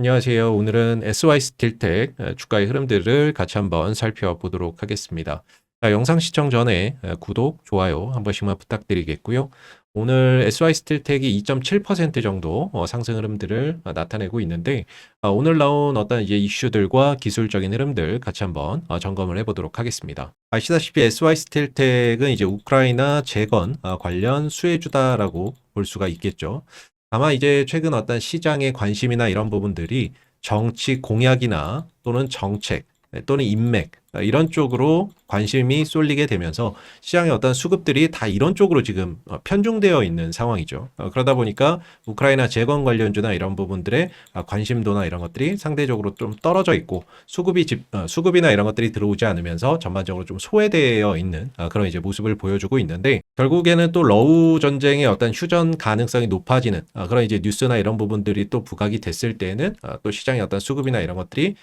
안녕하세요. 오늘은 SY 스틸텍 어, 주가의 흐름들을 같이 한번 살펴보도록 하겠습니다. 자, 영상 시청 전에 어, 구독, 좋아요 한 번씩만 부탁드리겠고요. 오늘 SY 스틸텍이 2.7% 정도 어, 상승 흐름들을 어, 나타내고 있는데 어, 오늘 나온 어떤 이제 이슈들과 기술적인 흐름들 같이 한번 어, 점검을 해보도록 하겠습니다. 아시다시피 SY 스틸텍은 이제 우크라이나 재건 어, 관련 수혜주다라고 볼 수가 있겠죠. 다만 이제 최근 어떤 시장의 관심이나 이런 부분들이 정치 공약이나 또는 정책 또는 인맥 어, 이런 쪽으로 관심이 쏠리게 되면서 시장의 어떤 수급들이 다 이런 쪽으로 지금 어, 편중되어 있는 상황이죠. 어, 그러다 보니까 우크라이나 재건 관련주나 이런 부분들의 아, 관심도나 이런 것들이 상대적으로 좀 떨어져 있고 수급이 집, 어, 수급이나 이런 것들이 들어오지 않으면서 전반적으로 좀 소외되어 있는 아, 그런 이제 모습을 보여주고 있는데 결국에는 또 러우 전쟁의 어떤 휴전 가능성이 높아지는 아, 그런 이제 뉴스나 이런 부분들이 또 부각이 됐을 때에는 아, 또 시장의 어떤 수급이나 이런 것들이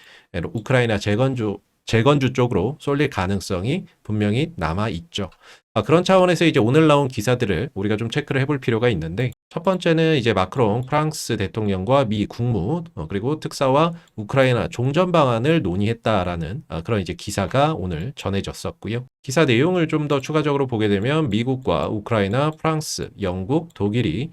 우크라이나 재건주 재건주 쪽으로 쏠릴 가능성이 분명히 남아 있죠. 아, 그런 차원에서 이제 오늘 나온 기사들을 우리가 좀 체크를 해볼 필요가 있는데 첫 번째는 이제 마크롱 프랑스 대통령과 미 국무 어, 그리고 특사와 우크라이나 종전 방안을 논의했다라는 아, 그런 이제 기사가 오늘 전해졌었고요. 기사 내용을 좀 더 추가적으로 보게 되면 미국과 우크라이나, 프랑스, 영국, 독일이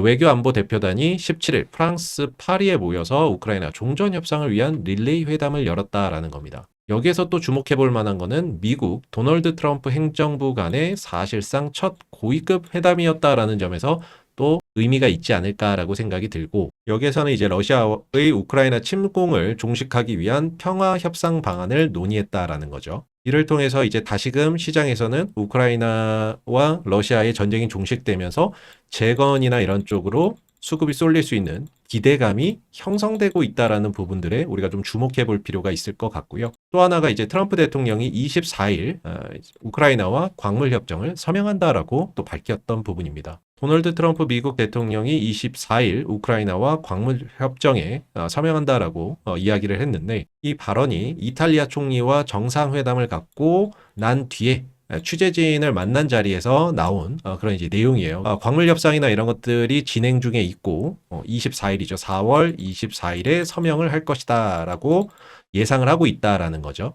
외교 안보 대표단이 17일 프랑스 파리에 모여서 우크라이나 종전 협상을 위한 릴레이 회담을 열었다라는 겁니다. 여기에서 또 주목해 볼 만한 거는 미국 도널드 트럼프 행정부 간의 사실상 첫 고위급 회담이었다라는 점에서 또 의미가 있지 않을까라고 생각이 들고 여기에서는 이제 러시아의 우크라이나 침공을 종식하기 위한 평화 협상 방안을 논의했다라는 거죠. 이를 통해서 이제 다시금 시장에서는 우크라이나와 러시아의 전쟁이 종식되면서 재건이나 이런 쪽으로 수급이 쏠릴 수 있는 기대감이 형성되고 있다라는 부분들에 우리가 좀 주목해 볼 필요가 있을 것 같고요. 또 하나가 이제 트럼프 대통령이 24일 어, 우크라이나와 광물 협정을 서명한다라고 또 밝혔던 부분입니다. 도널드 트럼프 미국 대통령이 24일 우크라이나와 광물 협정에 어, 서명한다라고 어, 이야기를 했는데 이 발언이 이탈리아 총리와 정상회담을 갖고 난 뒤에 취재진을 만난 자리에서 나온 어, 그런 이제 내용이에요. 어, 광물 협상이나 이런 것들이 진행 중에 있고 어, 24일이죠. 4월 24일에 서명을 할 것이다라고 예상을 하고 있다라는 거죠.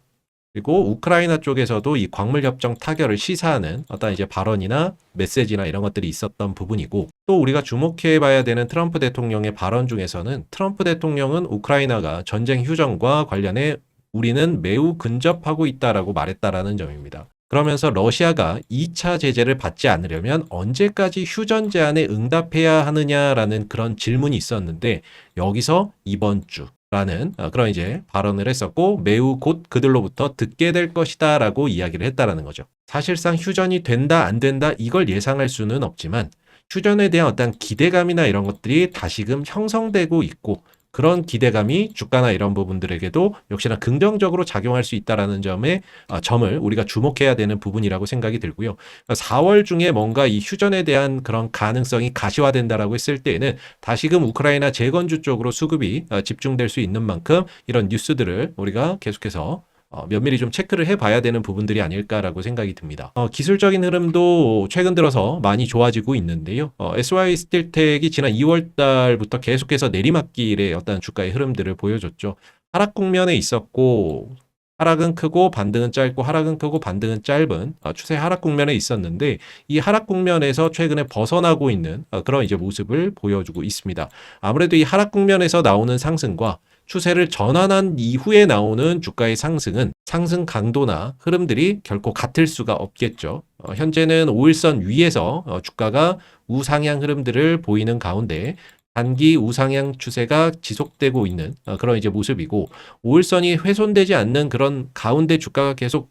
그리고 우크라이나 쪽에서도 이 광물 협정 타결을 시사하는 어떤 이제 발언이나 메시지나 이런 것들이 있었던 부분이고 또 우리가 주목해 봐야 되는 트럼프 대통령의 발언 중에서는 트럼프 대통령은 우크라이나가 전쟁 휴전과 관련해 우리는 매우 근접하고 있다라고 말했다라는 점입니다. 그러면서 러시아가 2차 제재를 받지 않으려면 언제까지 휴전 제안에 응답해야 하느냐라는 그런 질문이 있었는데 여기서 이번 주 라는 어, 그런 이제 발언을 했었고 매우 곧 그들로부터 듣게 될 것이다 라고 이야기를 했다라는 거죠. 사실상 휴전이 된다 안 된다 이걸 예상할 수는 없지만 휴전에 대한 어떤 기대감이나 이런 것들이 다시금 형성되고 있고 그런 기대감이 주가나 이런 부분들에게도 역시나 긍정적으로 작용할 수 있다라는 점에 아, 점을 우리가 주목해야 되는 부분이라고 생각이 들고요. 4월 그러니까 중에 뭔가 이 휴전에 대한 그런 가능성이 가시화된다라고 했을 때에는 다시금 우크라이나 재건주 쪽으로 수급이 아, 집중될 수 있는 만큼 이런 뉴스들을 우리가 계속해서 어, 면밀히 좀 체크를 해봐야 되는 부분들이 아닐까라고 생각이 듭니다. 어, 기술적인 흐름도 최근 들어서 많이 좋아지고 있는데요. 어, SY 스틸텍이 지난 2월 달부터 계속해서 내리막길의 어떤 주가의 흐름들을 보여줬죠. 하락 국면에 있었고 하락은 크고 반등은 짧고 하락은 크고 반등은 짧은 어, 추세 하락 국면에 있었는데 이 하락 국면에서 최근에 벗어나고 있는 어, 그런 이제 모습을 보여주고 있습니다. 아무래도 이 하락 국면에서 나오는 상승과 추세를 전환한 이후에 나오는 주가의 상승은 상승 강도나 흐름들이 결코 같을 수가 없겠죠. 어, 현재는 5일선 위에서 어, 주가가 우상향 흐름들을 보이는 가운데 단기 우상향 추세가 지속되고 있는 어, 그런 이제 모습이고 5일선이 훼손되지 않는 그런 가운데 주가가 계속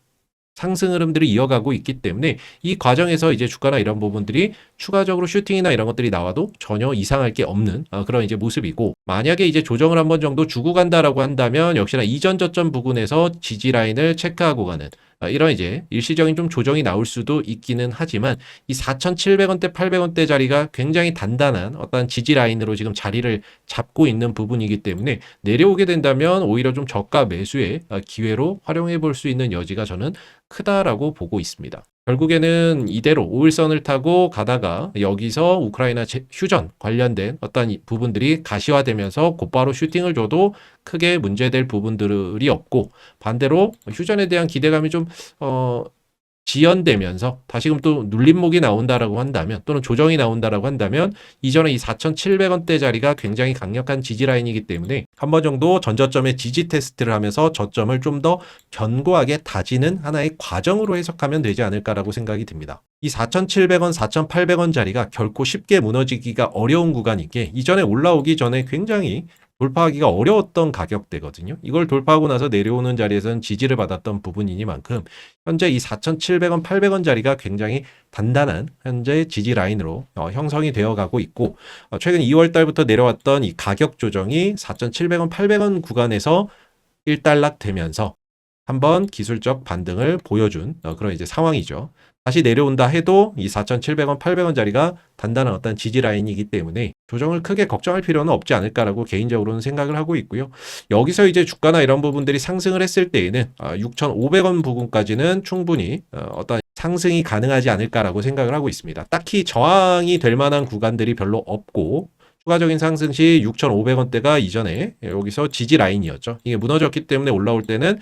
상승 흐름들을 이어가고 있기 때문에 이 과정에서 이제 주가나 이런 부분들이 추가적으로 슈팅이나 이런 것들이 나와도 전혀 이상할 게 없는 어, 그런 이제 모습이고 만약에 이제 조정을 한 번 정도 주고 간다라고 한다면 역시나 이전 저점 부근에서 지지 라인을 체크하고 가는 어, 이런 이제 일시적인 좀 조정이 나올 수도 있기는 하지만 이 4,700원대, 800원대 자리가 굉장히 단단한 어떤 지지 라인으로 지금 자리를 잡고 있는 부분이기 때문에 내려오게 된다면 오히려 좀 저가 매수의 어, 기회로 활용해 볼 수 있는 여지가 저는 크다라고 보고 있습니다. 결국에는 이대로 5일선을 타고 가다가 여기서 우크라이나 제- 휴전 관련된 어떤 이 부분들이 가시화되면서 곧바로 슈팅을 줘도 크게 문제될 부분들이 없고 반대로 휴전에 대한 기대감이 좀 어, 지연되면서 다시금 또 눌림목이 나온다라고 한다면 또는 조정이 나온다라고 한다면 이전에 이 4,700원대 자리가 굉장히 강력한 지지 라인이기 때문에 한 번 정도 전저점의 지지 테스트를 하면서 저점을 좀 더 견고하게 다지는 하나의 과정으로 해석하면 되지 않을까라고 생각이 듭니다. 이 4,700원, 4,800원 자리가 결코 쉽게 무너지기가 어려운 게 이전에 올라오기 전에 굉장히 돌파하기가 어려웠던 가격대거든요. 이걸 돌파하고 나서 내려오는 자리에서는 지지를 받았던 부분이니만큼 현재 이 4,700원, 800원 자리가 굉장히 단단한 현재 지지 라인으로 어, 형성이 되어 가고 있고 어, 최근 2월 달부터 내려왔던 이 가격 조정이 4,700원, 800원 구간에서 일단락 되면서 한번 기술적 반등을 보여준 어, 그런 이제 상황이죠. 다시 내려온다 해도 이 4,700원, 800원 자리가 단단한 어떤 지지 라인이기 때문에 조정을 크게 걱정할 필요는 없지 않을까라고 개인적으로는 생각을 하고 있고요. 여기서 이제 주가나 이런 부분들이 상승을 했을 때에는 6,500원 부분까지는 충분히 어, 어떤 상승이 가능하지 않을까라고 생각을 하고 있습니다. 딱히 저항이 될 만한 구간들이 별로 없고 추가적인 상승 시 6,500원대가 이전에 여기서 지지 라인이었죠. 이게 무너졌기 때문에 올라올 때는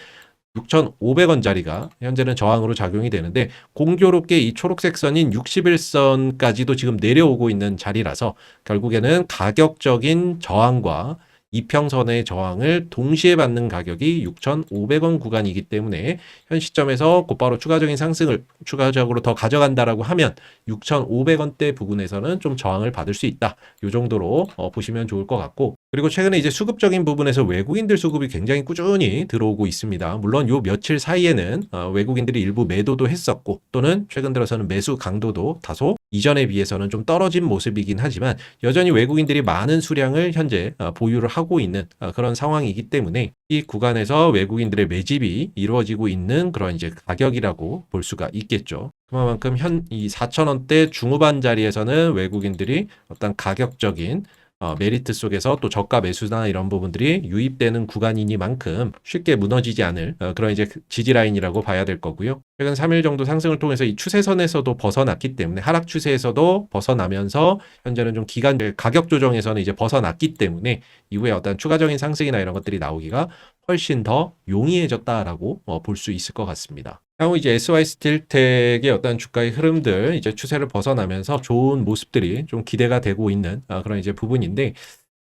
6,500원짜리가 현재는 저항으로 작용이 되는데 공교롭게 이 초록색 선인 61선까지도 지금 내려오고 있는 자리라서 결국에는 가격적인 저항과 이평선의 저항을 동시에 받는 가격이 6,500원 구간이기 때문에 현 시점에서 곧바로 추가적인 상승을 추가적으로 더 가져간다라고 하면 6,500원대 부분에서는 좀 저항을 받을 수 있다. 이 정도로 어, 보시면 좋을 것 같고 그리고 최근에 이제 수급적인 부분에서 외국인들 수급이 굉장히 꾸준히 들어오고 있습니다. 물론 요 며칠 사이에는 어, 외국인들이 일부 매도도 했었고 또는 최근 들어서는 매수 강도도 다소 이전에 비해서는 좀 떨어진 모습이긴 하지만 여전히 외국인들이 많은 수량을 현재 어, 보유를 하고 있는 어, 그런 상황이기 때문에 이 구간에서 외국인들의 매집이 이루어지고 있는 그런 이제 가격이라고 볼 수가 있겠죠. 그만큼 현 이 4,000원대 중후반 자리에서는 외국인들이 어떤 가격적인 어, 메리트 속에서 또 저가 매수나 이런 부분들이 유입되는 구간이니만큼 쉽게 무너지지 않을 어, 그런 이제 지지 라인이라고 봐야 될 거고요. 최근 3일 정도 상승을 통해서 이 추세선에서도 벗어났기 때문에 하락 추세에서도 벗어나면서 현재는 좀 기간 가격 조정에서는 이제 벗어났기 때문에 이후에 어떤 추가적인 상승이나 이런 것들이 나오기가 훨씬 더 용이해졌다라고 어, 볼수 있을 것 같습니다. 향후 이제 SY 스틸텍의 어떤 주가의 흐름들 이제 추세를 벗어나면서 좋은 모습들이 좀 기대가 되고 있는 아, 그런 이제 부분인데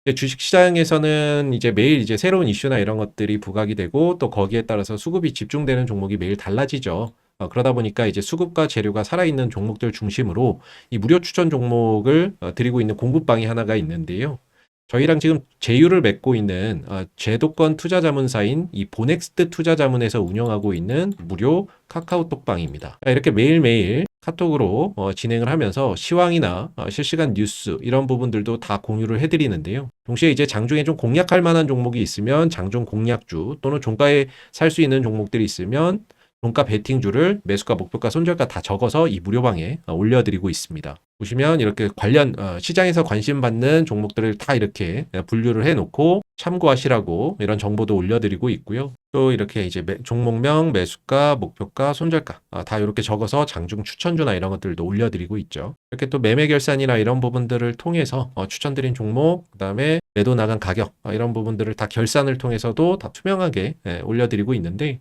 이제 주식 시장에서는 이제 매일 이제 새로운 이슈나 이런 것들이 부각이 되고 또 거기에 따라서 수급이 집중되는 종목이 매일 달라지죠. 어, 그러다 보니까 이제 수급과 재료가 살아있는 종목들 중심으로 이 무료 추천 종목을 어, 드리고 있는 공급방이 하나가 있는데요. 저희랑 지금 제휴를 맺고 있는 어, 제도권 투자 자문사인 이 보넥스트 투자 자문에서 운영하고 있는 무료 카카오톡방입니다. 이렇게 매일매일 카톡으로 어, 진행을 하면서 시황이나 어, 실시간 뉴스 이런 부분들도 다 공유를 해드리는데요. 동시에 이제 장중에 좀 공략할 만한 종목이 있으면 장중 공략주 또는 종가에 살 수 있는 종목들이 있으면 종가 베팅주를 매수가, 목표가, 손절가 다 적어서 이 무료방에 어, 올려드리고 있습니다. 보시면 이렇게 관련 어, 시장에서 관심 받는 종목들을 다 이렇게 어, 분류를 해놓고 참고하시라고 이런 정보도 올려드리고 있고요. 또 이렇게 이제 매- 종목명, 매수가, 목표가, 손절가 아, 다 이렇게 적어서 장중 추천주나 이런 것들도 올려드리고 있죠. 이렇게 또 매매 결산이나 이런 부분들을 통해서 어, 추천드린 종목, 그다음에 매도 나간 가격 아, 이런 부분들을 다 결산을 통해서도 다 투명하게 예, 올려드리고 있는데 예,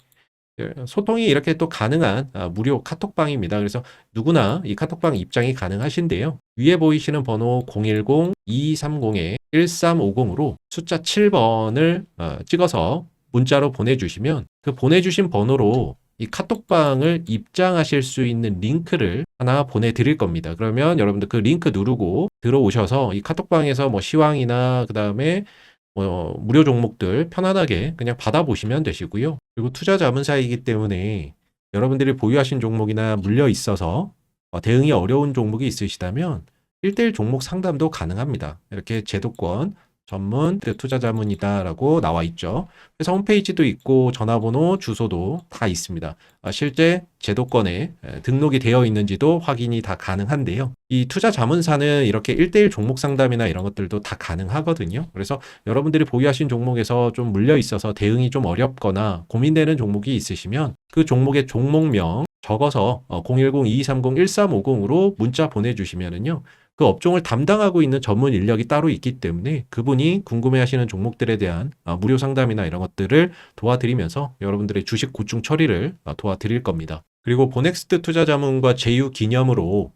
소통이 이렇게 또 가능한 아, 무료 카톡방입니다. 그래서 누구나 이 카톡방 입장이 가능하신데요. 위에 보이시는 번호 010-230-1350으로 숫자 7번을 어, 찍어서 문자로 보내주시면 그 보내주신 번호로 이 카톡방을 입장하실 수 있는 링크를 하나 보내드릴 겁니다. 그러면 여러분들 그 링크 누르고 들어오셔서 이 카톡방에서 뭐 시황이나 그 다음에 뭐 무료 종목들 편안하게 그냥 받아보시면 되시고요. 그리고 투자 자문사이기 때문에 여러분들이 보유하신 종목이나 물려 있어서 어, 대응이 어려운 종목이 있으시다면 1대1 종목 상담도 가능합니다. 이렇게 제도권 전문 투자 자문이다라고 나와 있죠. 그래서 홈페이지도 있고 전화번호, 주소도 다 있습니다. 아, 실제 제도권에 에, 등록이 되어 있는지도 확인이 다 가능한데요. 이 투자 자문사는 이렇게 1대1 종목 상담이나 이런 것들도 다 가능하거든요. 그래서 여러분들이 보유하신 종목에서 좀 물려 있어서 대응이 좀 어렵거나 고민되는 종목이 있으시면 그 종목의 종목명 적어서 어, 010-2230-1350으로 문자 보내주시면은요. 그 업종을 담당하고 있는 전문 인력이 따로 있기 때문에 그분이 궁금해하시는 종목들에 대한 아, 무료 상담이나 이런 것들을 도와드리면서 여러분들의 주식 고충 처리를 아, 도와드릴 겁니다. 그리고 보넥스트 투자자문과 제휴 기념으로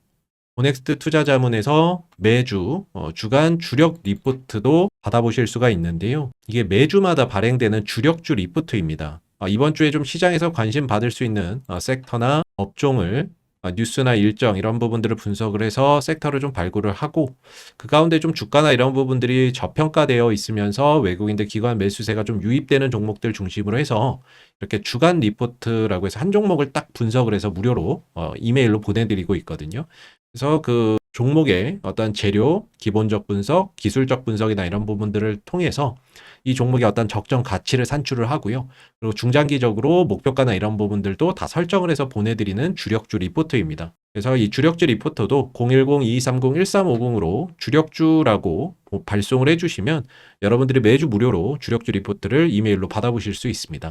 보넥스트 투자자문에서 매주 어, 주간 주력 리포트도 받아보실 수가 있는데요. 이게 매주마다 발행되는 주력주 리포트입니다. 아, 이번 주에 좀 시장에서 관심 받을 수 있는 어, 섹터나 업종을 아, 뉴스나 일정 이런 부분들을 분석을 해서 섹터를 좀 발굴을 하고 그 가운데 좀 주가나 이런 부분들이 저평가되어 있으면서 외국인들 기관 매수세가 좀 유입되는 종목들 중심으로 해서 이렇게 주간 리포트라고 해서 한 종목을 딱 분석을 해서 무료로 어, 이메일로 보내드리고 있거든요. 그래서 그 종목의 어떤 재료, 기본적 분석, 기술적 분석이나 이런 부분들을 통해서 이 종목의 어떤 적정 가치를 산출을 하고요. 그리고 중장기적으로 목표가나 이런 부분들도 다 설정을 해서 보내드리는 주력주 리포트입니다. 그래서 이 주력주 리포터도 010-2230-1350으로 주력주라고 발송을 해주시면 여러분들이 매주 무료로 주력주 리포트를 이메일로 받아보실 수 있습니다.